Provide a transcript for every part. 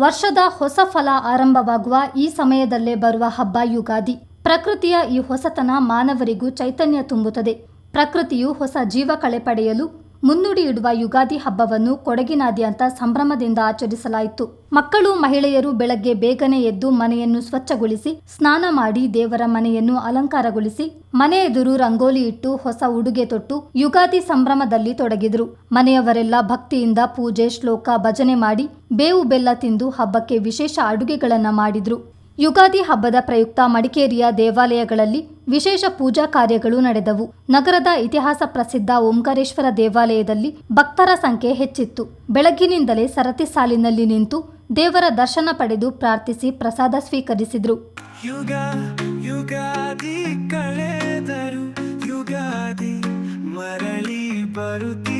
ವರ್ಷದ ಹೊಸ ಫಲ ಆರಂಭವಾಗುವ ಈ ಸಮಯದಲ್ಲೇ ಬರುವ ಹಬ್ಬ ಯುಗಾದಿ. ಪ್ರಕೃತಿಯ ಈ ಹೊಸತನ ಮಾನವರಿಗೂ ಚೈತನ್ಯ ತುಂಬುತ್ತದೆ. ಪ್ರಕೃತಿಯು ಹೊಸ ಜೀವ ಕಳೆ ಪಡೆಯಲು ಮುನ್ನುಡಿ ಇಡುವ ಯುಗಾದಿ ಹಬ್ಬವನ್ನು ಕೊಡಗಿನಾದ್ಯಂತ ಸಂಭ್ರಮದಿಂದ ಆಚರಿಸಲಾಯಿತು. ಮಕ್ಕಳು, ಮಹಿಳೆಯರು ಬೆಳಗ್ಗೆ ಬೇಗನೆ ಎದ್ದು ಮನೆಯನ್ನು ಸ್ವಚ್ಛಗೊಳಿಸಿ, ಸ್ನಾನ ಮಾಡಿ ದೇವರ ಮನೆಯನ್ನು ಅಲಂಕಾರಗೊಳಿಸಿ, ಮನೆ ಎದುರು ರಂಗೋಲಿ ಇಟ್ಟು ಹೊಸ ಉಡುಗೆ ತೊಟ್ಟು ಯುಗಾದಿ ಸಂಭ್ರಮದಲ್ಲಿ ತೊಡಗಿದ್ರು. ಮನೆಯವರೆಲ್ಲ ಭಕ್ತಿಯಿಂದ ಪೂಜೆ, ಶ್ಲೋಕ ಭಜನೆ ಮಾಡಿ ಬೇವು ಬೆಲ್ಲ ತಿಂದು ಹಬ್ಬಕ್ಕೆ ವಿಶೇಷ ಅಡುಗೆಗಳನ್ನ ಮಾಡಿದ್ರು. ಯುಗಾದಿ ಹಬ್ಬದ ಪ್ರಯುಕ್ತ ಮಡಿಕೇರಿಯ ದೇವಾಲಯಗಳಲ್ಲಿ ವಿಶೇಷ ಪೂಜಾ ಕಾರ್ಯಗಳು ನಡೆದವು. ನಗರದ ಇತಿಹಾಸ ಪ್ರಸಿದ್ಧ ಓಂಕಾರೇಶ್ವರ ದೇವಾಲಯದಲ್ಲಿ ಭಕ್ತರ ಸಂಖ್ಯೆ ಹೆಚ್ಚಿತ್ತು. ಬೆಳಗ್ಗಿನಿಂದಲೇ ಸರತಿ ಸಾಲಿನಲ್ಲಿ ನಿಂತು ದೇವರ ದರ್ಶನ ಪಡೆದು ಪ್ರಾರ್ಥಿಸಿ ಪ್ರಸಾದ ಸ್ವೀಕರಿಸಿದ್ರು. ಯುಗ, ಯುಗಾದಿ ಮರಳಿ ಬರುತ್ತಿದೆ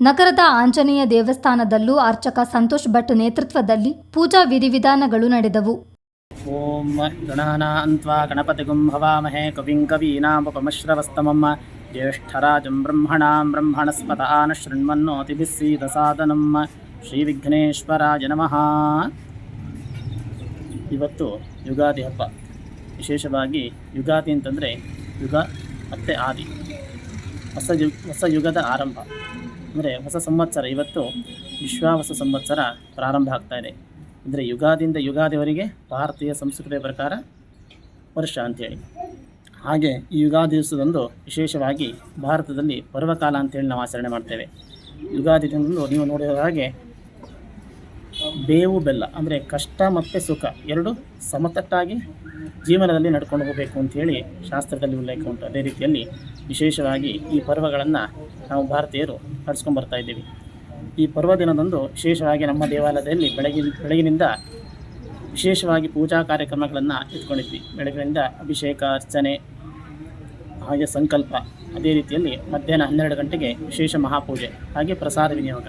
ನಗರದ ಆಂಜನೇಯ ದೇವಸ್ಥಾನದಲ್ಲೂ ಅರ್ಚಕ ಸಂತೋಷ್ ಭಟ್ ನೇತೃತ್ವದಲ್ಲಿ ಪೂಜಾ ವಿಧಿವಿಧಾನಗಳು ನಡೆದವು. ಓಂ ಗಣಾನಾನ್ತ್ವಾ ಗಣಪತಿಗುಂ ಹವಾಮಹೇ ಕವಿಂ ಕವೀನಾಮಪಮಶ್ರವಸ್ತಮಂ ಜ್ಯೇಷ್ಠರಾಜಂ ಬ್ರಹ್ಮಣಾಂ ಬ್ರಹ್ಮಣಸ್ಪತ ಆನ ಶೃಣ್ವನ್ನೋತಿಭಿः ಶ್ರೀ ವಿಘ್ನೇಶ್ವರಾಜ ನಮಃ. ಇವತ್ತು ಯುಗಾದಿ ಹಬ್ಬ ವಿಶೇಷವಾಗಿ ಯುಗಾದಿ ಅಂತಂದರೆ ಯುಗ ಮತ್ತೆ ಆದಿ. ಹೊಸ ಯು, ಹೊಸ ಯುಗದ ಆರಂಭ. ಅಂದರೆ ಹೊಸ ಸಂವತ್ಸರ, ಇವತ್ತು ವಿಶ್ವ ಹೊಸ ಸಂವತ್ಸರ ಪ್ರಾರಂಭ ಆಗ್ತಾ ಇದೆ. ಅಂದರೆ ಯುಗಾದಿಯಿಂದ ಯುಗಾದಿವರೆಗೆ ಭಾರತೀಯ ಸಂಸ್ಕೃತಿಯ ಪ್ರಕಾರ ವರ್ಷ ಅಂಥೇಳಿ ಹಾಗೆ ಈ ಯುಗಾದಿ ದಿವಸದಂದು ವಿಶೇಷವಾಗಿ ಭಾರತದಲ್ಲಿ ಪರ್ವಕಾಲ ಅಂತೇಳಿ ನಾವು ಆಚರಣೆ ಮಾಡ್ತೇವೆ. ಯುಗಾದಿ ದಿನದಂದು ನೀವು ನೋಡಿದ ಹಾಗೆ ಬೇವು ಬೆಲ್ಲ, ಅಂದರೆ ಕಷ್ಟ ಮತ್ತು ಸುಖ ಎರಡು ಸಮತಟ್ಟಾಗಿ ಜೀವನದಲ್ಲಿ ನಡ್ಕೊಂಡು ಹೋಗಬೇಕು ಅಂತೇಳಿ ಶಾಸ್ತ್ರದಲ್ಲಿ ಉಲ್ಲೇಖ ಉಂಟು. ಅದೇ ರೀತಿಯಲ್ಲಿ ವಿಶೇಷವಾಗಿ ಈ ಪರ್ವಗಳನ್ನು ನಾವು ಭಾರತೀಯರು ನಡೆಸ್ಕೊಂಡು ಬರ್ತಾ ಇದ್ದೀವಿ. ಈ ಪರ್ವ ದಿನದಂದು ವಿಶೇಷವಾಗಿ ನಮ್ಮ ದೇವಾಲಯದಲ್ಲಿ ಬೆಳಗಿನ, ಬೆಳಗಿನಿಂದ ವಿಶೇಷವಾಗಿ ಪೂಜಾ ಕಾರ್ಯಕ್ರಮಗಳನ್ನು ಇಟ್ಕೊಂಡಿದ್ವಿ. ಬೆಳಗಿನಿಂದ ಅಭಿಷೇಕ, ಅರ್ಚನೆ, ಹಾಗೆ ಸಂಕಲ್ಪ ಅದೇ ರೀತಿಯಲ್ಲಿ ಮಧ್ಯಾಹ್ನ ಹನ್ನೆರಡು ಗಂಟೆಗೆ ವಿಶೇಷ ಮಹಾಪೂಜೆ ಹಾಗೆ ಪ್ರಸಾದ ವಿನಿಯೋಗ.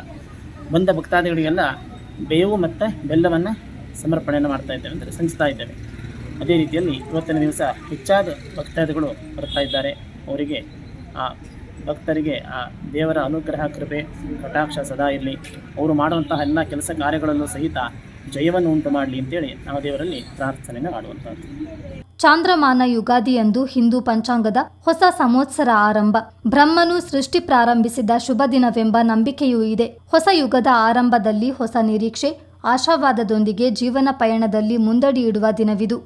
ಬಂದ ಭಕ್ತಾದಿಗಳಿಗೆಲ್ಲ ಬೇವು ಮತ್ತು ಬೆಲ್ಲವನ್ನು ಸಮರ್ಪಣೆಯನ್ನು ಮಾಡ್ತಾ ಇದ್ದೇವೆ, ಅಂದರೆ ಸಲ್ಲಿಸ್ತಾ ಇದ್ದೇವೆ. ಅದೇ ರೀತಿಯಲ್ಲಿ ಇವತ್ತಿನ ದಿವಸ ಹೆಚ್ಚಾದ ಭಕ್ತಾದಿಗಳು ಬರ್ತಾ ಇದ್ದಾರೆ. ಅವರಿಗೆ, ಆ ಭಕ್ತರಿಗೆ, ಆ ದೇವರ ಅನುಗ್ರಹ, ಕೃಪೆ, ಕಟಾಕ್ಷ ಸದಾ ಇರಲಿ. ಅವರು ಮಾಡುವಂತಹ ಎಲ್ಲ ಕೆಲಸ ಕಾರ್ಯಗಳಲ್ಲೂ ಸಹಿತ ಜಯವನ್ನು ಉಂಟು ಮಾಡಲಿ ಅಂತೇಳಿ ನಾವು ದೇವರಲ್ಲಿ ಪ್ರಾರ್ಥನೆಯನ್ನು ಮಾಡುವಂಥದ್ದು ಚಾಂದ್ರಮಾನ ಯುಗಾದಿಯಂದು ಹಿಂದೂ ಪಂಚಾಂಗದ ಹೊಸ ಸಂವತ್ಸರ ಆರಂಭ. ಬ್ರಹ್ಮನು ಸೃಷ್ಟಿ ಪ್ರಾರಂಭಿಸಿದ ಶುಭ ದಿನವೆಂಬ ನಂಬಿಕೆಯೂ ಇದೆ. ಹೊಸ ಯುಗದ ಆರಂಭದಲ್ಲಿ ಹೊಸ ನಿರೀಕ್ಷೆ, ಆಶಾವಾದದೊಂದಿಗೆ ಜೀವನ ಪಯಣದಲ್ಲಿ ಮುಂದಡಿ ಇಡುವ ದಿನವಿದು.